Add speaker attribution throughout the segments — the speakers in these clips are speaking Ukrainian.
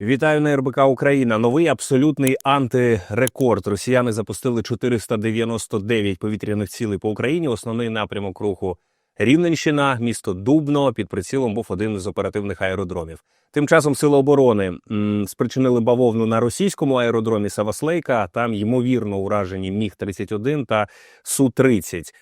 Speaker 1: Вітаю на РБК Україна. Новий абсолютний антирекорд. Росіяни запустили 499 повітряних цілей по Україні. Основний напрямок руху Рівненщина, місто Дубно. Під прицілом був один з оперативних аеродромів. Тим часом сили оборони спричинили бавовну на російському аеродромі Саваслейка. Там ймовірно уражені Міг 31 та Су 30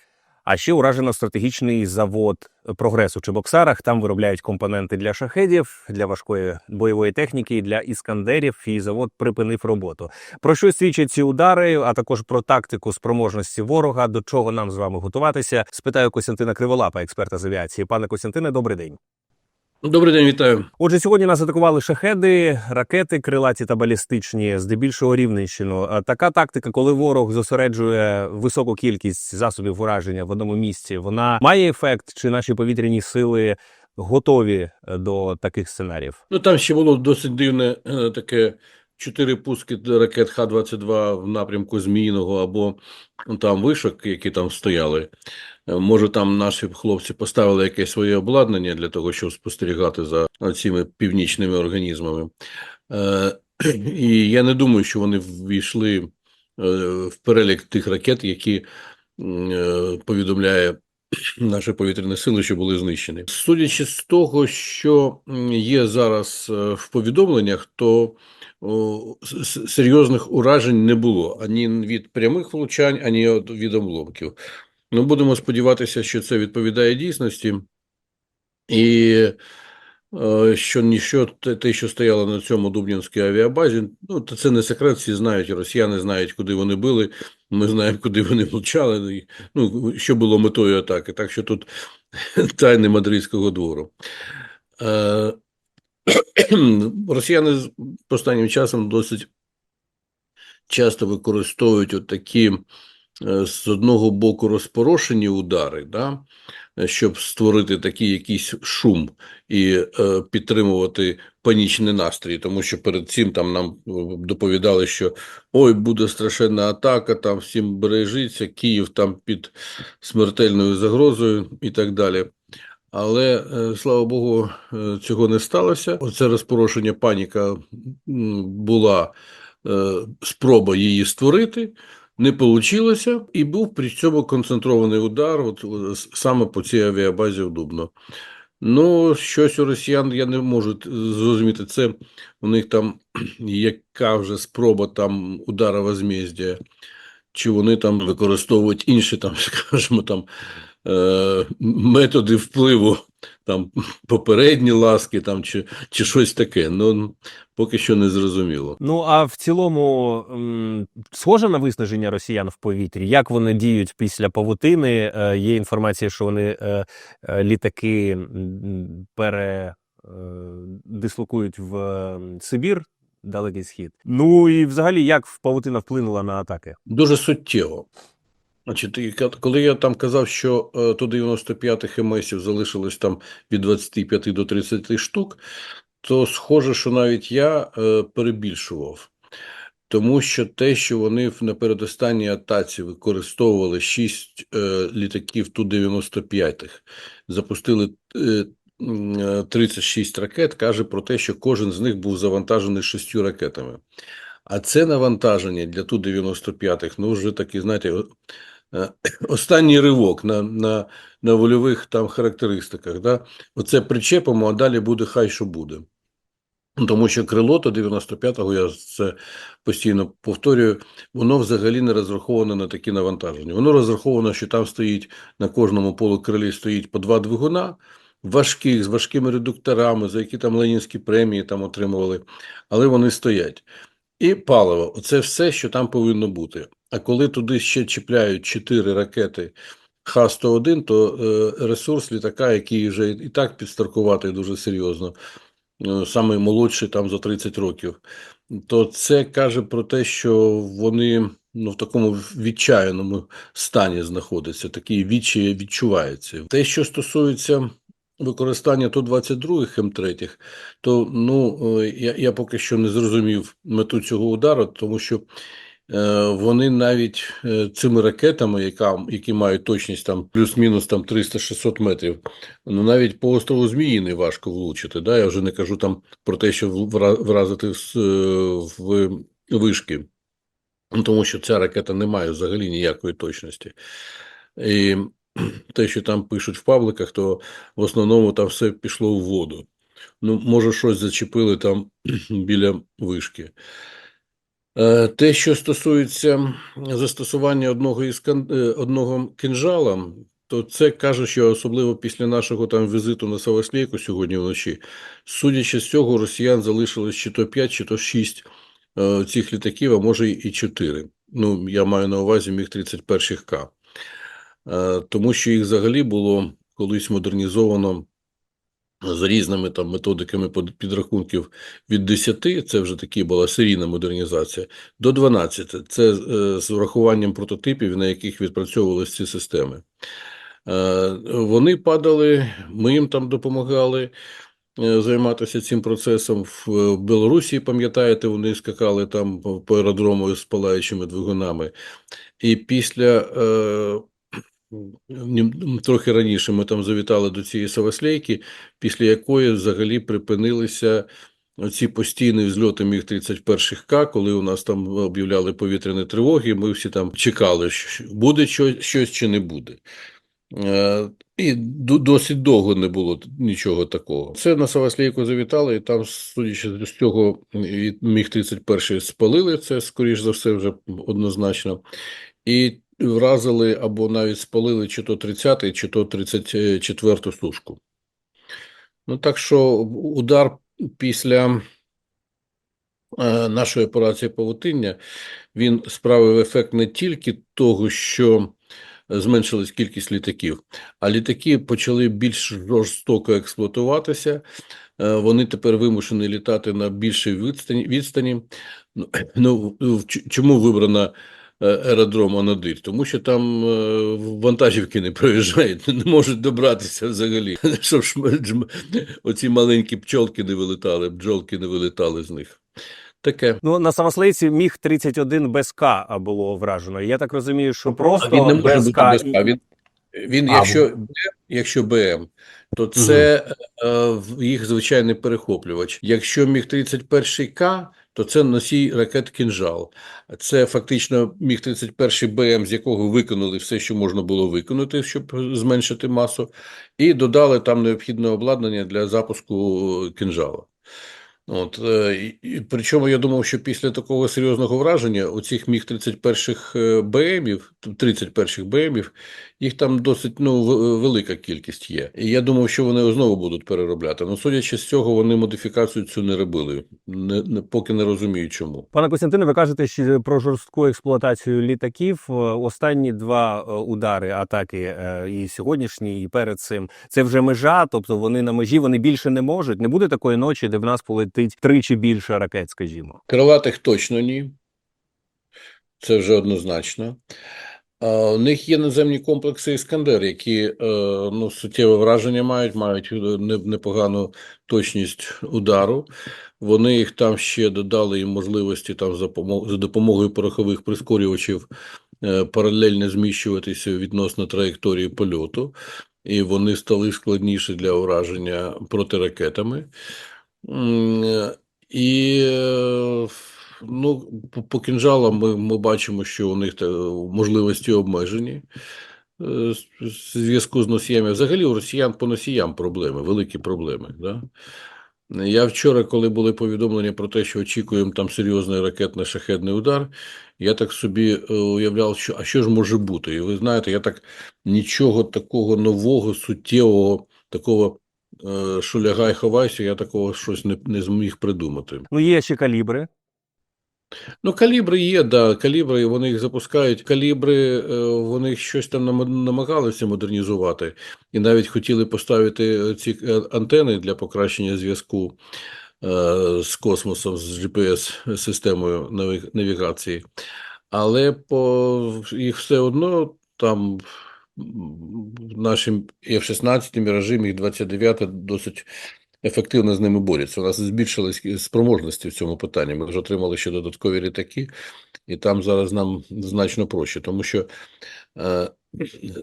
Speaker 1: А ще уражено стратегічний завод прогресу чи Чебоксарах. Там виробляють компоненти для шахедів, для важкої бойової техніки, для іскандерів. І завод припинив роботу. Про що свідчать ці удари, а також про тактику спроможності ворога, до чого нам з вами готуватися. Спитаю Костянтина Криволапа, експерта з авіації. Пане Костянтине, добрий день.
Speaker 2: Добрий день, вітаю.
Speaker 1: Отже, сьогодні нас атакували шахеди, ракети крилаті та балістичні, здебільшого Рівненщину. Така тактика, коли ворог зосереджує високу кількість засобів ураження в одному місці, вона має ефект, чи наші повітряні сили готові до таких сценаріїв?
Speaker 2: Ну там ще було досить дивне е, таке чотири пуски ракет Х-22 в напрямку Зміїного або там вишок, які там стояли. Е, Може, там наші хлопці поставили якесь своє обладнання для того, щоб спостерігати за цими північними організмами. Е, І я не думаю, що вони ввійшли е, в перелік тих ракет, які повідомляє наші повітряні сили, що були знищені. Судячи з того, що є зараз е, в повідомленнях, то серйозних уражень не було ані від прямих влучань, ані від обломків. Ну, будемо сподіватися, що це відповідає дійсності, і е, що ніщо те, що стояло на цьому Дубнівській авіабазі, ну це не секрет, всі знають, росіяни знають, куди вони били. Ми знаємо, куди вони влучали, ну, що було метою атаки. Так що тут тайни мадридського двору. Е, росіяни останнім часом досить часто використовують от такі з одного боку розпорошені удари, да, е, щоб створити такий якийсь шум і е, підтримувати панічний настрій, тому що перед цим там нам е, доповідали, що ой, буде страшенна атака, там всім бережіться, Київ там під смертельною загрозою і так далі. Але е, слава Богу, е, цього не сталося. Оце розпорошення паніка була е, спроба її створити. Не вийшло, і був при цьому концентрований удар от, е, саме по цій авіабазі в Дубно. Ну, щось у росіян я не можу зрозуміти. Це у них там яка вже спроба там удара возмездія, чи вони там використовують інші там, скажімо, там е, методи впливу, там попередні ласки, там чи, чи щось таке. Ну поки що не зрозуміло.
Speaker 1: Ну а в цілому м, схоже на виснаження росіян в повітрі. Як вони діють після павутини? Е, є інформація, що вони е, е, літаки пере е, дислокують в Сибір, далекий схід. Ну і взагалі, як павутина вплинула на атаки?
Speaker 2: Дуже суттєво. Значить, коли я там казав, що е, до 95 МСів залишилось там від 25 до 30 штук, то схоже, що навіть я е, перебільшував. Тому що те, що вони на передостанній атаці використовували 6 е, літаків Ту-95, запустили е, е, 36 ракет, каже про те, що кожен з них був завантажений шістю ракетами. А це навантаження для Ту-95, ну вже такі, знаєте, е, останній ривок на, на, на вольових там характеристиках. Да? Оце причепимо, а далі буде хай що буде. Тому що крило то 95-го, я це постійно повторюю, воно взагалі не розраховане на такі навантаження. Воно розраховано, що там стоїть на кожному полукрилі стоїть по два двигуна, важких, з важкими редукторами, за які там ленінські премії там отримували, але вони стоять. І паливо оце все, що там повинно бути. А коли туди ще чіпляють 4 ракети Х-101, то е, ресурс літака, який вже і так підстаркуватий дуже серйозно, е, саме молодший там за 30 років, то це каже про те, що вони ну, в такому відчаяному стані знаходяться, такий відчай відчувається. Те, що стосується використання Ту-22 М3, то ну, е, я, я поки що не зрозумів мету цього удару, тому що Вони навіть е, цими ракетами, яка, які мають точність там плюс-мінус там 300-600 метрів, ну навіть по острову Зміїний важко влучити. Да? Я вже не кажу там про те, що вразити в, в вишки. Ну, Тому що ця ракета не має взагалі ніякої точності. І те, що там пишуть в пабликах, то в основному там все пішло в воду. Ну, може, щось зачепили там біля вишки. Е, Те, що стосується застосування одного із е, одного кинжала, то це каже, що особливо після нашого там візиту на Савослейку сьогодні вночі, судячи з цього, росіян залишилось чи то 5, чи то 6 е, цих літаків, а може і 4. Ну, я маю на увазі міг 31 К. Тому що їх взагалі було колись модернізовано за різними там методиками підрахунків від 10, це вже такі була серійна модернізація, до 12. Це е, з урахуванням прототипів, на яких відпрацьовувалися ці системи. Е, Вони падали, ми їм там допомагали е, займатися цим процесом. В Білорусі, пам'ятаєте, вони скакали там по аеродрому з палаючими двигунами. І після трохи раніше ми там завітали до цієї Савослейки, після якої взагалі припинилися ці постійні взльоти Міг-31К, коли у нас там об'являли повітряні тривоги, ми всі там чекали, що буде щось, щось чи не буде. Е, І досить довго не було нічого такого. Це на Савослейку завітали, і там, судячи з цього, Міг-31 спалили це, скоріш за все, вже однозначно. І вразили або навіть спалили чи то 30-й, чи то 34-ту сушку. Ну, так що удар після е, нашої операції павутиння, він справив ефект не тільки того, що зменшилась кількість літаків, а літаки почали більш жорстоко експлуатуватися. Е, Вони тепер вимушені літати на більшій відстані. відстані. Ну, ну, чому вибрана е, аеродром Анадир? Тому що там е, вантажівки не проїжджають, не можуть добратися взагалі. Щоб оці маленькі пчолки не вилетали, бджолки не вилетали з них. Таке.
Speaker 1: Ну на самослейці міг 31 без К було вражено. Я так розумію, що просто
Speaker 2: він не може
Speaker 1: без
Speaker 2: бути
Speaker 1: К.
Speaker 2: без К. Він, він
Speaker 1: А,
Speaker 2: якщо, БМ, якщо БМ, то це е, їх звичайний перехоплювач. Якщо міг 31 К, то це носій ракет «Кінжал». Це фактично міг 31 БМ, з якого виконали все, що можна було виконати, щоб зменшити масу, і додали там необхідне обладнання для запуску «Кінжала». От, е, і- причому я думав, що після такого серйозного враження у цих міг 31 БМів, 31 БМів, їх там досить ну, велика кількість є. І я думав, що вони знову будуть переробляти. Ну, судячи з цього, вони модифікацію цю не робили. Не, не, поки не розумію, чому.
Speaker 1: Пане Костянтине, ви кажете що про жорстку експлуатацію літаків. Е, Останні два е, удари атаки, е, і сьогоднішній, і перед цим це вже межа. Тобто вони на межі, вони більше не можуть. Не буде такої ночі, де в нас полетить тричі більше ракет, скажімо.
Speaker 2: Крилатих точно ні. Це вже однозначно. У них є наземні комплекси Іскандер, які е, ну, суттєве враження мають, мають е, непогану точність удару. Вони їх там ще додали їм можливості там за, допомогою порохових прискорювачів е, паралельно зміщуватися відносно траєкторії польоту, і вони стали складніші для ураження протиракетами. І ну, по, кінжалам ми, ми бачимо, що у них можливості обмежені е, з- з зв'язку з носіями. Взагалі у росіян по носіям проблеми, великі проблеми. Да? Я вчора, коли були повідомлення про те, що очікуємо там серйозний ракетно-шахедний удар, я так собі е, уявляв, що а що ж може бути? І ви знаєте, я так нічого такого нового, суттєвого, такого, е, що лягай, ховайся, я такого щось не, не зміг придумати.
Speaker 1: Ну є ще калібри.
Speaker 2: Ну, калібри є, да, калібри, вони їх запускають. Калібри, е, вони щось там намагалися модернізувати, і навіть хотіли поставити е, ці е, антени для покращення зв'язку з космосом, з GPS-системою навігації. Але по їх все одно там м, наші F-16 міражі, міг 29 досить ефективно з ними борються. У нас збільшились спроможності в цьому питанні. Ми вже отримали ще додаткові літаки, і там зараз нам значно проще, тому що е,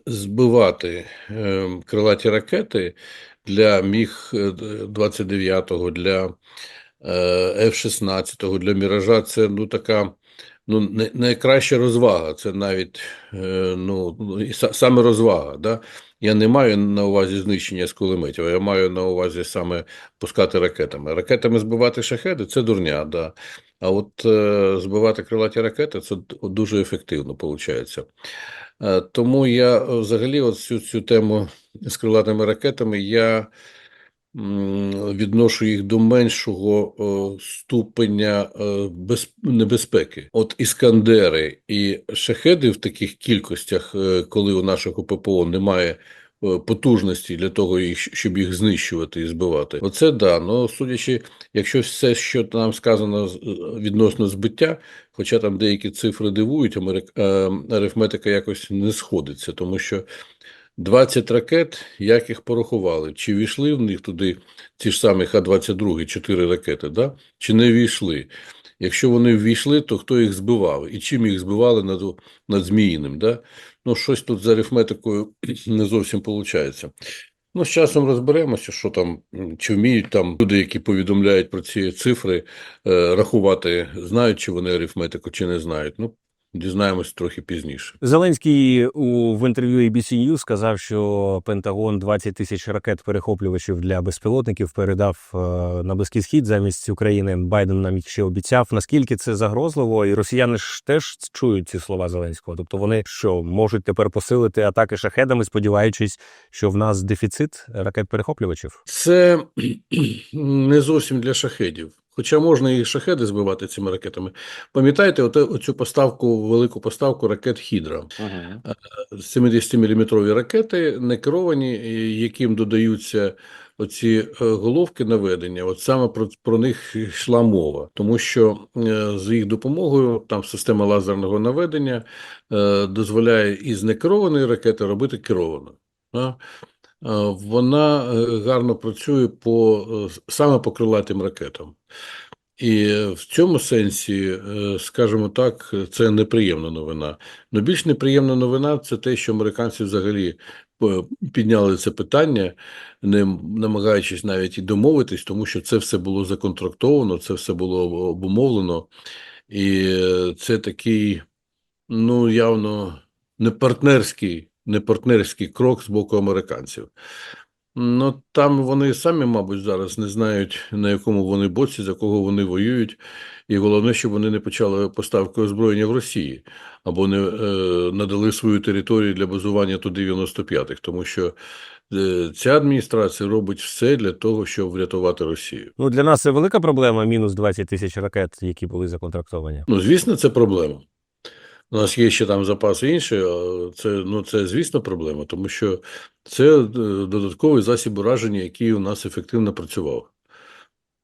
Speaker 2: збивати е, крилаті ракети для Міг 29 для е, F-16, для Міража це ну така ну, найкраща розвага. Це навіть е, ну, саме розвага. Да? Я не маю на увазі знищення з кулеметів, а я маю на увазі саме пускати ракетами. Ракетами збивати шахеди це дурня, да. А от е, збивати крилаті ракети це дуже ефективно виходить. Е, тому я е, взагалі от цю, тему з крилатими ракетами я відношу їх до меншого е, ступеня е, небезпеки. От іскандери і шахеди в таких кількостях, е, коли у нашого ППО немає потужності для того, щоб їх знищувати і збивати. Оце да. Ну судячи, якщо все, що нам сказано відносно збиття, хоча там деякі цифри дивують, арифметика якось не сходиться, тому що 20 ракет, як їх порахували, чи війшли в них туди ті ж самі Х-22, 4 ракети, да? чи не війшли. Якщо вони ввійшли, то хто їх збивав? І чим їх збивали над, над Зміїним? Да? Ну, щось тут з арифметикою не зовсім виходить. Ну, з часом розберемося, що там, чи вміють там люди, які повідомляють про ці цифри, е, рахувати, знають, чи вони арифметику, чи не знають. Ну, дізнаємось трохи пізніше.
Speaker 1: Зеленський у в інтерв'ю ABC News сказав, що Пентагон 20 тисяч ракет перехоплювачів для безпілотників передав е, на близький схід замість України. Байден нам їх ще обіцяв. Наскільки це загрозливо, і росіяни ж теж чують ці слова Зеленського. Тобто вони що можуть тепер посилити атаки шахедами, сподіваючись, що в нас дефіцит ракет перехоплювачів.
Speaker 2: Це не зовсім для шахедів. Хоча можна і шахеди збивати цими ракетами. Пам'ятаєте, оцю поставку, велику поставку ракет Хідра? 70-мм ракети, не керовані, яким додаються оці е, головки наведення. От саме про, про них йшла мова, тому що е, з їх допомогою там система лазерного наведення е, дозволяє із некерованої ракети робити керовану. Е, Вона е, гарно працює по е, саме по крилатим ракетам. І в цьому сенсі, скажімо так, це неприємна новина. Но більш неприємна новина це те, що американці взагалі підняли це питання, не намагаючись навіть і домовитись, тому що це все було законтрактовано, це все було обумовлено, і це такий, ну явно не партнерський, не партнерський крок з боку американців. Ну, там вони самі, мабуть, зараз не знають, на якому вони боці, за кого вони воюють. І головне, щоб вони не почали поставки озброєння в Росії або не е, надали свою територію для базування Ту-95, тому що е, ця адміністрація робить все для того, щоб врятувати Росію.
Speaker 1: Ну для нас це велика проблема. Мінус 20 тисяч ракет, які були законтрактовані.
Speaker 2: Ну, звісно, це проблема. У нас є ще там запаси інші, це, ну, це, звісно, проблема, тому що це е, додатковий засіб ураження, який у нас ефективно працював.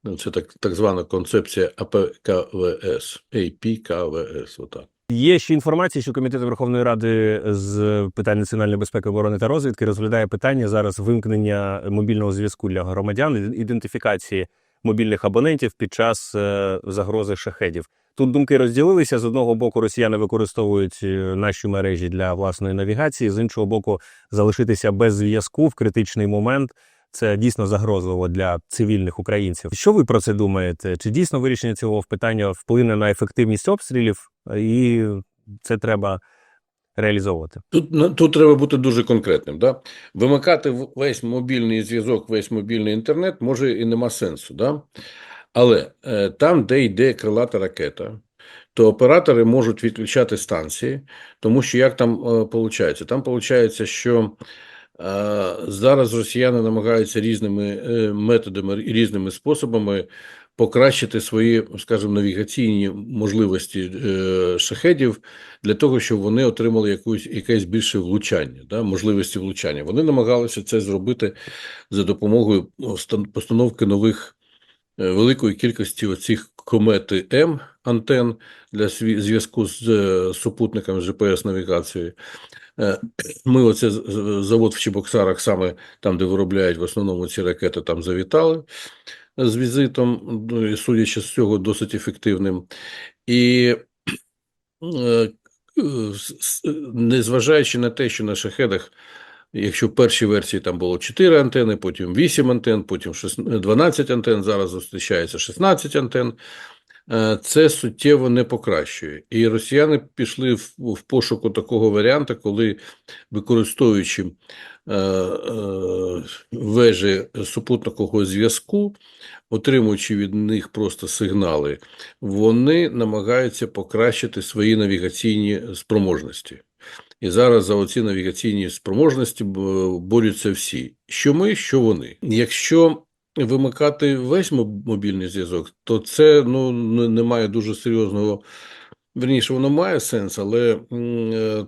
Speaker 2: Ну, Це так, так звана концепція АПКВС, APKVS, отак.
Speaker 1: Є ще інформація, що комітет Верховної Ради з питань національної безпеки, оборони та розвідки розглядає питання зараз вимкнення мобільного зв'язку для громадян, ідентифікації мобільних абонентів під час е, загрози шахедів. Тут думки розділилися. З одного боку, росіяни використовують е, наші мережі для власної навігації, з іншого боку, залишитися без зв'язку в критичний момент. Це дійсно загрозливо для цивільних українців. Що ви про це думаєте? Чи дійсно вирішення цього питання вплине на ефективність обстрілів, і це треба реалізовувати?
Speaker 2: Тут, ну, тут треба бути дуже конкретним. Да? Вимикати весь мобільний зв'язок, весь мобільний інтернет може і нема сенсу. Да? Але е, там, де йде крилата ракета, то оператори можуть відключати станції, тому що як там виходить? Там виходить, що е, зараз росіяни намагаються різними е, методами і різними способами покращити свої, скажімо, навігаційні можливості е, шахедів для того, щоб вони отримали якусь якесь більше влучання, да, можливості влучання. Вони намагалися це зробити за допомогою постановки нових е, великої кількості оцих комети М антен для зв'язку з е, супутниками з GPS навігацією. Е, Ми оце завод в Чебоксарах, саме там, де виробляють в основному ці ракети, там завітали з візитом, ну, судячи з цього, досить ефективним. І е, незважаючи на те, що на шахедах, якщо в першій версії там було 4 антени, потім 8 антен, потім 12 антен, зараз зустрічається 16 антен, е, це суттєво не покращує. І росіяни пішли в, пошуку такого варіанту, коли використовуючи е, е, вежі супутникового зв'язку, отримуючи від них просто сигнали, вони намагаються покращити свої навігаційні спроможності. І зараз за оці навігаційні спроможності борються всі. Що ми, що вони. Якщо вимикати весь моб- мобільний зв'язок, то це ну, не має дуже серйозного. Верніше, воно має сенс, але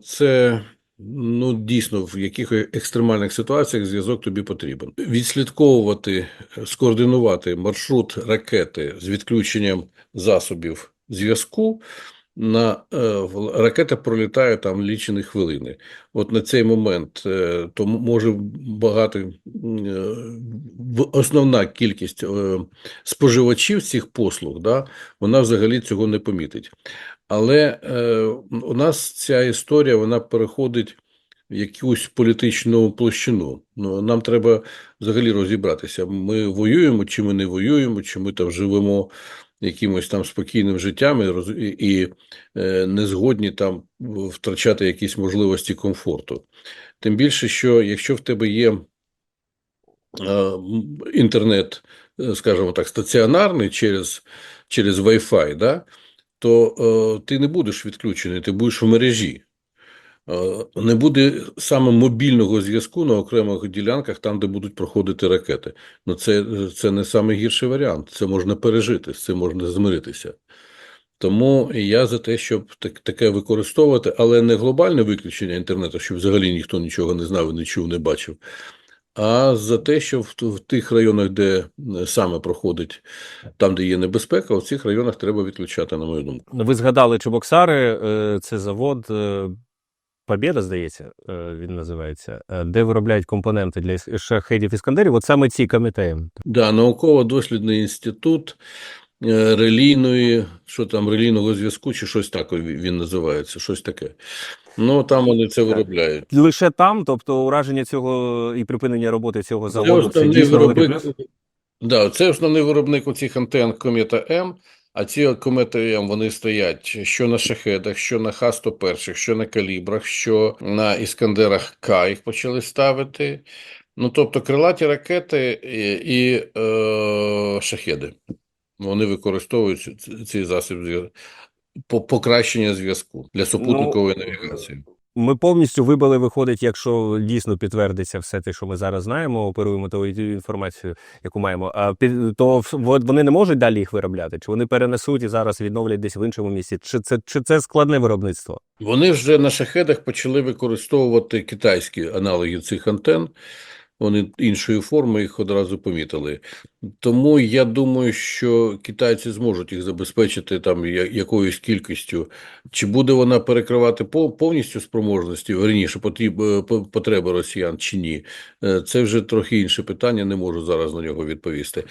Speaker 2: це ну, дійсно в якихось екстремальних ситуаціях зв'язок тобі потрібен. Відслідковувати, скоординувати маршрут ракети з відключенням засобів зв'язку. На е, ракета пролітає там лічені хвилини. От на цей момент е, то може багато е, основна кількість споживачів цих послуг, да, вона взагалі цього не помітить. Але у нас ця історія вона переходить якусь політичну площину. Ну, нам треба взагалі розібратися. Ми воюємо, чи ми не воюємо, чи ми там живемо якимось там спокійним життям і, і, е, не згодні там втрачати якісь можливості комфорту. Тим більше, що якщо в тебе є е, інтернет, е, скажімо так, стаціонарний через, через Wi-Fi, да, то е, ти не будеш відключений, ти будеш в мережі. Е, Не буде саме мобільного зв'язку на окремих ділянках, там, де будуть проходити ракети. Ну, це, це не найгірший варіант. Це можна пережити, з цим можна змиритися. Тому я за те, щоб так, таке використовувати, але не глобальне виключення інтернету, щоб взагалі ніхто нічого не знав, не чув, не бачив, а за те, що в, в тих районах, де е, саме проходить, там, де є небезпека, в цих районах треба відключати, на мою думку.
Speaker 1: Ви згадали Чебоксари, е, це завод Побєда, здається, е, він називається, е, де виробляють компоненти для шахедів іскандерів. От саме ці КМТМ.
Speaker 2: Да, науково-дослідний інститут е, релійної, що там, релійного зв'язку, чи щось таке він називається, щось таке. Ну, там вони це виробляють.
Speaker 1: Лише там, тобто ураження цього і припинення роботи цього заводу, це
Speaker 2: основний
Speaker 1: дійсно
Speaker 2: виробник, да, це основний виробник оцих антен Комета М, а ці Комета М, вони стоять що на шахедах, що на Х-101, що на калібрах, що на Іскандерах К їх почали ставити. Ну, тобто крилаті ракети і, і е, шахеди. Вони використовують ці- цей засіб покращення зв'язку для супутникової навігації.
Speaker 1: Ми повністю вибили, виходить, якщо дійсно підтвердиться все те, що ми зараз знаємо, оперуємо тою інформацію, яку маємо. А під то вони не можуть далі їх виробляти? Чи вони перенесуть і зараз відновлять десь в іншому місці? Чи це чи це складне виробництво?
Speaker 2: Вони вже на шахедах почали використовувати китайські аналоги цих антен. Вони іншої форми їх одразу помітили. Тому я думаю, що китайці зможуть їх забезпечити там якоюсь кількістю. Чи буде вона перекривати по- повністю спроможності, верніше е, по- потреби росіян чи ні? Е, Це вже трохи інше питання, не можу зараз на нього відповісти.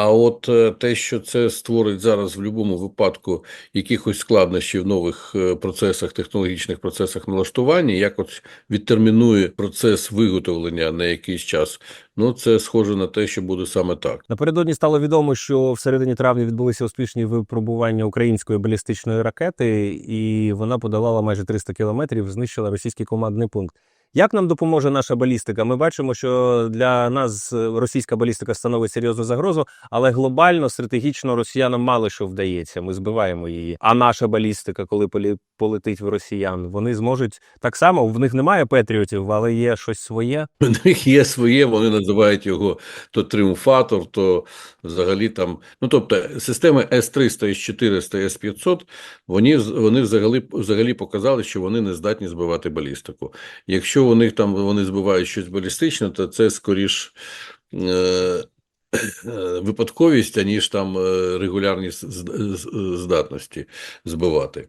Speaker 2: А от е, те, що це створить зараз в будь-якому випадку якихось складнощів в нових е, процесах, технологічних процесах налаштування, як от відтермінує процес виготовлення на якийсь час, ну це схоже на те, що буде саме так.
Speaker 1: Напередодні стало відомо, що в середині травня відбулися успішні випробування української балістичної ракети, і вона подолала майже 300 кілометрів, знищила російський командний пункт. Як нам допоможе наша балістика? Ми бачимо, що для нас е, російська балістика становить серйозну загрозу, але глобально, стратегічно росіянам мало що вдається. Ми збиваємо її. А наша балістика, коли полетить в росіян, вони зможуть так само. В них немає петріотів, але є щось своє.
Speaker 2: У них є своє, вони називають його то тріумфатор, то взагалі там. Ну тобто системи С-300, С-400, С-500, вони, вони взагалі, взагалі показали, що вони не здатні збивати балістику. Якщо у них там вони збивають щось балістичне, то це скоріш. Е- е, Випадковість, аніж там е, регулярні здатності збивати,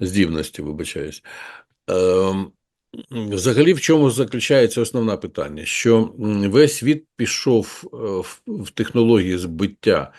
Speaker 2: здібності, вибачаюсь. Ем, Взагалі, в чому заключається основне питання? Що весь світ пішов е, в, технології збиття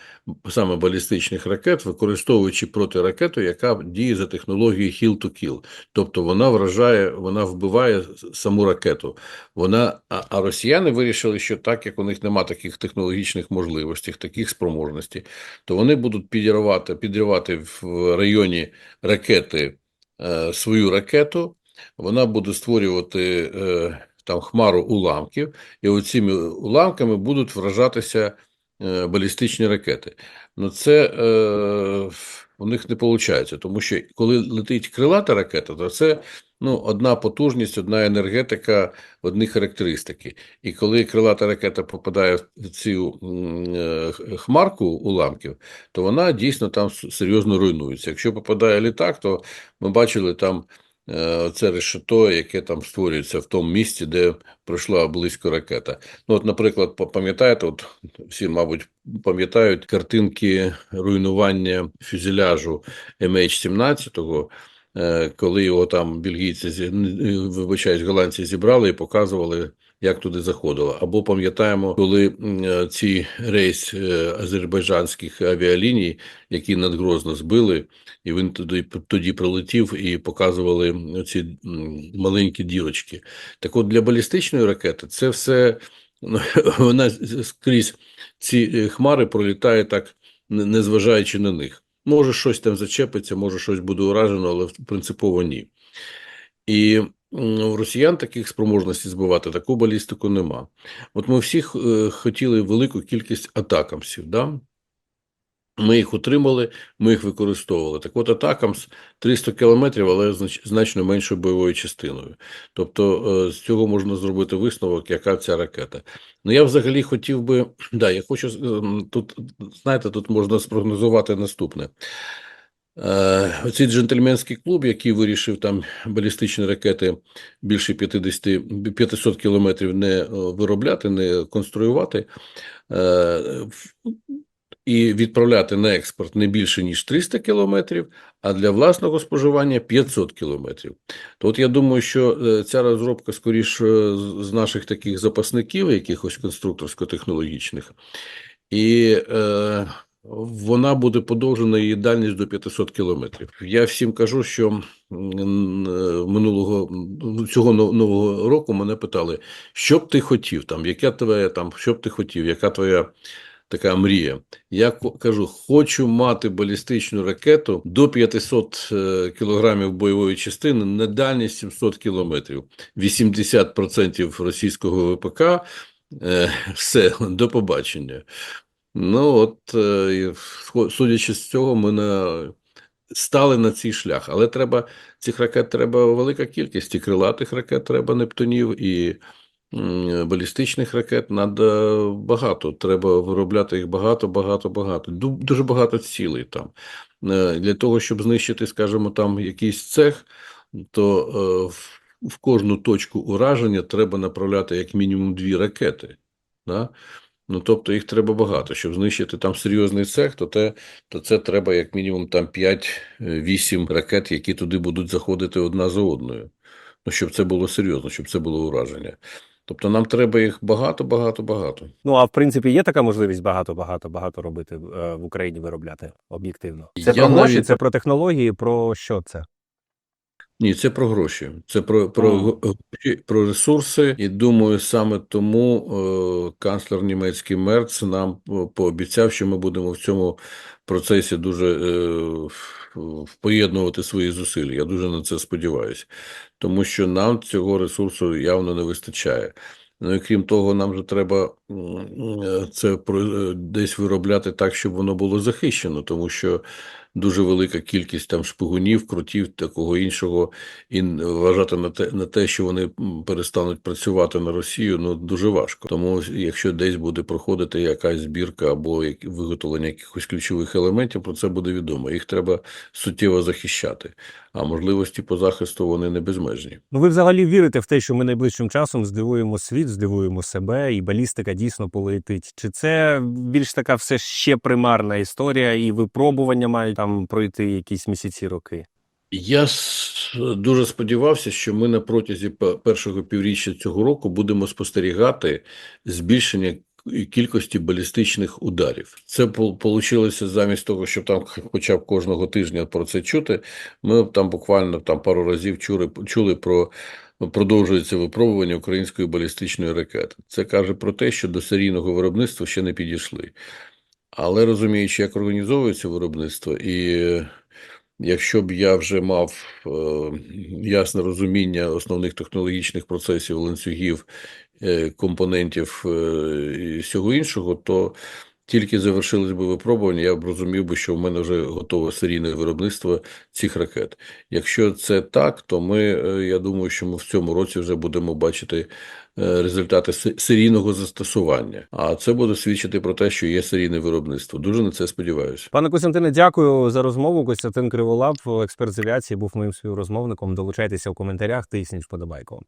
Speaker 2: саме балістичних ракет, використовуючи протиракету, яка діє за технологією kill to kill. Тобто вона вражає, вона вбиває саму ракету. Вона, а, росіяни вирішили, що так як у них немає таких технологічних можливостей, таких спроможностей, то вони будуть підірвати, підривати в районі ракети е, свою ракету вона буде створювати е, там хмару уламків, і оціми уламками будуть вражатися е, балістичні ракети. Ну це е, у них не виходить, тому що коли летить крилата ракета, то це ну, одна потужність, одна енергетика, одні характеристики. І коли крилата ракета попадає в цю е, хмарку уламків, то вона дійсно там серйозно руйнується. Якщо попадає літак, то ми бачили там це решето, яке там створюється в тому місці, де пройшла близько ракета. Ну, от, наприклад, пам'ятаєте, от всі, мабуть, пам'ятають картинки руйнування фюзеляжу MH17, е, коли його там бельгійці, е, голландці зібрали і показували, як туди заходило. Або пам'ятаємо, коли е, ці рейс е, азербайджанських авіаліній, які над Грозно збили, і він тоді, тоді прилетів і показували ці маленькі дірочки. Так от для балістичної ракети це все ну, вона скрізь ці е, хмари пролітає так, незважаючи на них. Може, щось там зачепиться, може, щось буде уражено, але принципово ні. І у росіян таких спроможностей збивати таку балістику нема. От ми всі е, хотіли велику кількість атакамсів, да? Ми їх отримали, ми їх використовували. Так от атакамс 300 кілометрів, але значно меншою бойовою частиною. Тобто е, з цього можна зробити висновок, яка ця ракета. Ну я взагалі хотів би, да, я хочу ем, тут, знаєте, тут можна спрогнозувати наступне. Е, Оцей джентльменський клуб, який вирішив там балістичні ракети більше 50, 500 кілометрів не е, виробляти, не конструювати, е, і відправляти на експорт не більше, ніж 300 кілометрів, а для власного споживання 500 кілометрів. То от я думаю, що ця розробка скоріш з наших таких запасників, якихось конструкторсько-технологічних, і е, вона буде подовжена її дальність до 500 кілометрів. Я всім кажу, що минулого ну, цього но- нового року мене питали, що б ти хотів там, яка твоя там, що б ти хотів, яка твоя така мрія. Я кажу, хочу мати балістичну ракету до 500 е, кілограмів бойової частини на дальність 700 кілометрів. 80% російського ВПК. Е, все, до побачення. Ну, от, е, судячи з цього, ми на... стали на цей шлях. Але треба цих ракет треба велика кількість. І крилатих ракет треба Нептунів, і балістичних ракет треба багато. Треба виробляти їх багато, багато, багато. Дуже багато цілей там. Е, Для того, щоб знищити, скажімо, там якийсь цех, то е, в кожну точку ураження треба направляти як мінімум дві ракети. Да? Ну, тобто їх треба багато. Щоб знищити там серйозний цех, то, те, то це треба як мінімум там 5-8 ракет, які туди будуть заходити одна за одною. Ну, щоб це було серйозно, щоб це було ураження. Тобто нам треба їх багато, багато, багато.
Speaker 1: Ну а в принципі є така можливість багато, багато, багато робити е, в Україні виробляти об'єктивно. Це
Speaker 2: Я
Speaker 1: про гроші,
Speaker 2: навіть-
Speaker 1: це про технології, про що це?
Speaker 2: Ні, це про гроші, це про, про, гроші, про ресурси. І думаю, саме тому е, канцлер німецький Мерц нам е, пообіцяв, що ми будемо в цьому процесі дуже е, поєднувати свої зусилля. Я дуже на це сподіваюся, тому що нам цього ресурсу явно не вистачає. Ну і крім того, нам же треба е, це е, десь виробляти так, щоб воно було захищено, тому що дуже велика кількість там шпигунів, крутів, такого іншого, і вважати на те, на те, що вони перестануть працювати на Росію, ну дуже важко. Тому якщо десь буде проходити якась збірка або виготовлення якихось ключових елементів, про це буде відомо. Їх треба суттєво захищати. А можливості по захисту вони не безмежні.
Speaker 1: Ну ви взагалі вірите в те, що ми найближчим часом здивуємо світ, здивуємо себе, і балістика дійсно полетить? Чи це більш така все ще примарна історія, і випробування мають там пройти якісь місяці роки?
Speaker 2: Я дуже сподівався, що ми на протязі першого півріччя цього року будемо спостерігати збільшення кількості балістичних ударів. Це вийшло замість того, щоб там хоча б кожного тижня про це чути. Ми там буквально там пару разів чули, чули про продовжується випробування української балістичної ракети. Це каже про те, що до серійного виробництва ще не підійшли. Але розуміючи, як організовується виробництво, і якщо б я вже мав е, ясне розуміння основних технологічних процесів, ланцюгів, е, компонентів е, і всього іншого, то тільки завершилось би випробування, я б розумів би, що в мене вже готове серійне виробництво цих ракет. Якщо це так, то ми, е, я думаю, що ми в цьому році вже будемо бачити е, результати серійного застосування. А це буде свідчити про те, що є серійне виробництво. Дуже на це сподіваюся.
Speaker 1: Пане Костянтине, дякую за розмову. Костянтин Криволап, експерт з авіації, був моїм співрозмовником. Долучайтеся в коментарях, тисніть вподобайку.